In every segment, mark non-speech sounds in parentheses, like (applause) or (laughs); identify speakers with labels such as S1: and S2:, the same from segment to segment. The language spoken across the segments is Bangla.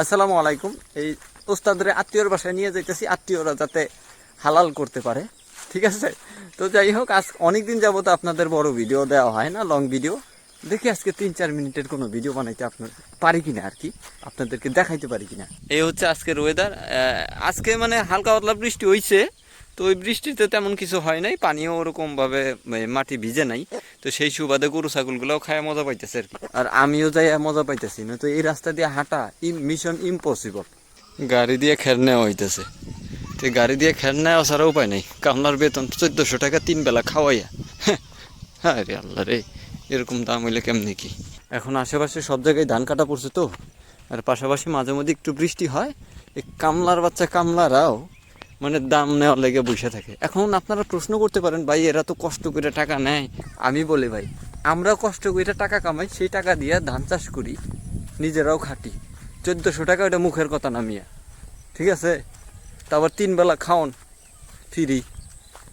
S1: আসসালামু আলাইকুম। এই ওস্তাদের আত্মীয়র বাসায় নিয়ে যাইতেছি, আত্মীয়রা যাতে হালাল করতে পারে। ঠিক আছে? তো যাই হোক, আজ অনেক অনেকদিন যাবত আপনাদের বড় ভিডিও দেওয়া হয় না, লং ভিডিও। দেখি আজকে তিন চার মিনিটের কোনো ভিডিও বানাইতে আপনার পারি কিনা আর কি? আপনাদেরকে দেখাইতে পারি কিনা? এই হচ্ছে আজকের ওয়েদার আজকে মানে হালকা পাতলা বৃষ্টি হয়েছে তো ওই বৃষ্টিতে তেমন কিছু হয় নাই পানিও ওরকম ভাবে মাটি ভিজে নাই। তো সেই সুবাদে গরু ছাগলগুলোও খায় মজা পাইতেছে আর কি। আর আমিও যাই মজা পাইতেছি না তো এই রাস্তা দিয়ে হাঁটা মিশন ইম্পসিবল গাড়ি দিয়ে খের নেওয়া হইতেছে। তো গাড়ি দিয়ে খের নেওয়া ছাড়া উপায় নেই কামলার বেতন চোদ্দশো টাকা তিন বেলা খাওয়াইয়া। (laughs) হ্যাঁ রে আল্লাহ রে এরকম দাম হইলে কেমনি কি? এখন আশেপাশে সব জায়গায় ধান কাটা পড়ছে তো আর পাশাপাশি মাঝে মধ্যে একটু বৃষ্টি হয় এই কামলার বাচ্চা কামলারাও মানে দাম নেওয়ার লেগে বসে থাকে। এখন আপনারা প্রশ্ন করতে পারেন, ভাই, এরা তো কষ্ট করে টাকা নেয়। আমি বলি, ভাই, আমরা কষ্ট করে টাকা কামাই, সেই টাকা দিয়ে ধান চাষ করি, নিজেরাও খাটি। চোদ্দোশো টাকা ওটা মুখের কথা নামিয়া ঠিক আছে? তারপর তিন বেলা খাওন, ফ্রি,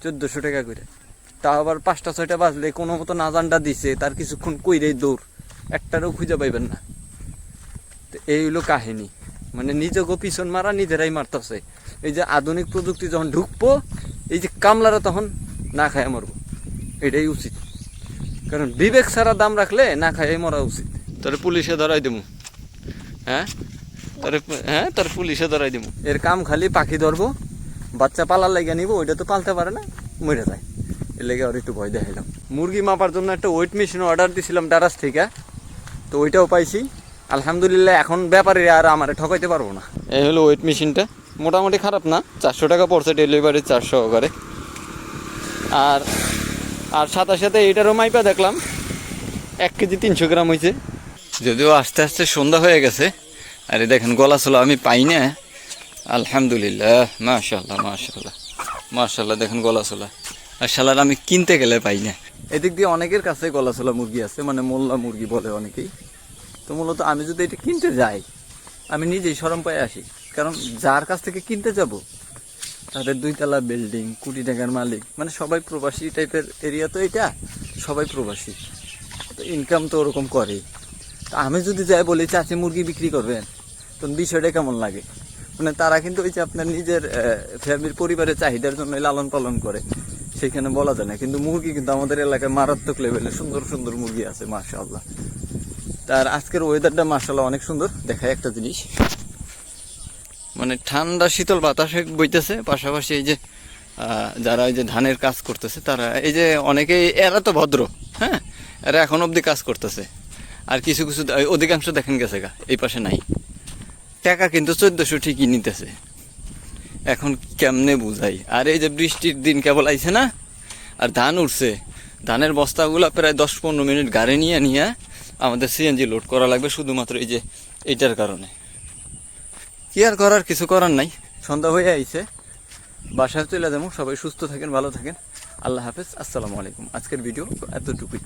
S1: চোদ্দোশো টাকা করে। তা আবার পাঁচটা, ছয়টা বাজলে কোনো মতো নাজানটা দিছে, তার কিছুক্ষণ কইরেই দৌড়। একটারও খুঁজে পাইবেন না। তো এই কাহিনী। মানে নিজেকে পিছন মারা নিজেরাই মারতেছে। এই যে আধুনিক প্রযুক্তি যখন ঢুকবো এই যে কামলারা তখন না খায় মরবো। এটাই উচিত। কারণ বিবেক ছাড়া দাম রাখলে না খায় মরা উচিত। তোর পুলিশে ধরাই দেবো হ্যাঁ? তার হ্যাঁ? তোর পুলিশে ধরাই দেবো এর কাম খালি পাখি ধরবো বাচ্চা পালার লেগে নিবো ওইটা তো পালতে পারে না মরে যায়। এর লেগে আর একটু ভয় দেখাইলাম। মুরগি মাপার জন্য একটা ওয়েট মেশিন অর্ডার দিছিলাম ডারাস থেকে তো ওইটাও পাইছি। আলহামদুলিল্লাহ এখন ব্যাপারে আর আমারে ঠকাইতে পারব না। এই হলো ওয়েট মেশিনটা মোটামুটি খারাপ না চারশো টাকা পড়ছে ডেলিভারি চারশো করে। আর আর সাথে সাথে এইটারও মাইপা দেখলাম এক কেজি তিনশো গ্রাম হয়েছে যদিও আস্তে আস্তে সন্ধ্যা হয়ে গেছে আরে দেখেন গলা চলা আমি পাই না। আলহামদুলিল্লাহ মাশাল্লাহ মাশাল্লাহ মাশাল্লাহ দেখেন গলা চলা আর শালার আমি কিনতে গেলে পাই না। এদিক দিয়ে অনেকের কাছে গলা চলা মুরগি আছে মানে মোল্লা মুরগি বলে অনেকেই। তো মূলত আমি যদি এটা কিনতে যাই, আমি নিজেই সরম পায়ে আসি। কারণ যার কাছ থেকে কিনতে যাব, তাদের দুইতলা বিল্ডিং, কোটি টাকার মালিক মানে সবাই প্রবাসী টাইপের এরিয়া তো এটা, সবাই প্রবাসী। তো ইনকাম তো ওরকম করে। তো আমি যদি যাই বলি, চাচি, মুরগি বিক্রি করবেন? তখন বিষয়টা কেমন লাগে? মানে তারা কিন্তু ওই যে আপনার নিজের ফ্যামিলির পরিবারের চাহিদার জন্য লালন পালন করে। সেখানে বলা যায় না। কিন্তু মুরগি কিন্তু আমাদের এলাকায় মারাত্মক লেভেলে সুন্দর সুন্দর মুরগি আছে, মাশাআল্লাহ। তার আজকের ওয়েদারটা মার্শাল্লাহ অনেক সুন্দর। দেখায় একটা জিনিস। মানে ঠান্ডা, শীতল বাতাস বইতেছে। পাশাপাশি এই যে যারা এই যে ধানের কাজ করতেছে, তারা এই যে অনেকেই এরা তো ভদ্র হ্যাঁ? এরা এখন অবধি কাজ করতেছে। আর কিছু কিছু অধিকাংশ দেখেন গেছে গা, এই পাশে নাই। টাকা কিন্তু চোদ্দশো ঠিকই নিতেছে। এখন কেমনে বুঝাই? আর এই যে বৃষ্টির দিন কেবল আইছে না, আর ধান উঠছে। ধানের বস্তাগুলো প্রায় দশ পনেরো মিনিট গাড়ি নিয়ে নিয়ে আমাদের সিএনজি লোড করা লাগবে শুধুমাত্র এই যে এইটার কারণে। কি আর করার, কিছু করার নাই। সন্ধ্যা হয়ে আইছে। বাসায় চলে যাব। সবাই সুস্থ থাকেন, ভালো থাকেন। আল্লাহ হাফেজ। আসসালামু আলাইকুম। আজকের ভিডিও এতটুকুই।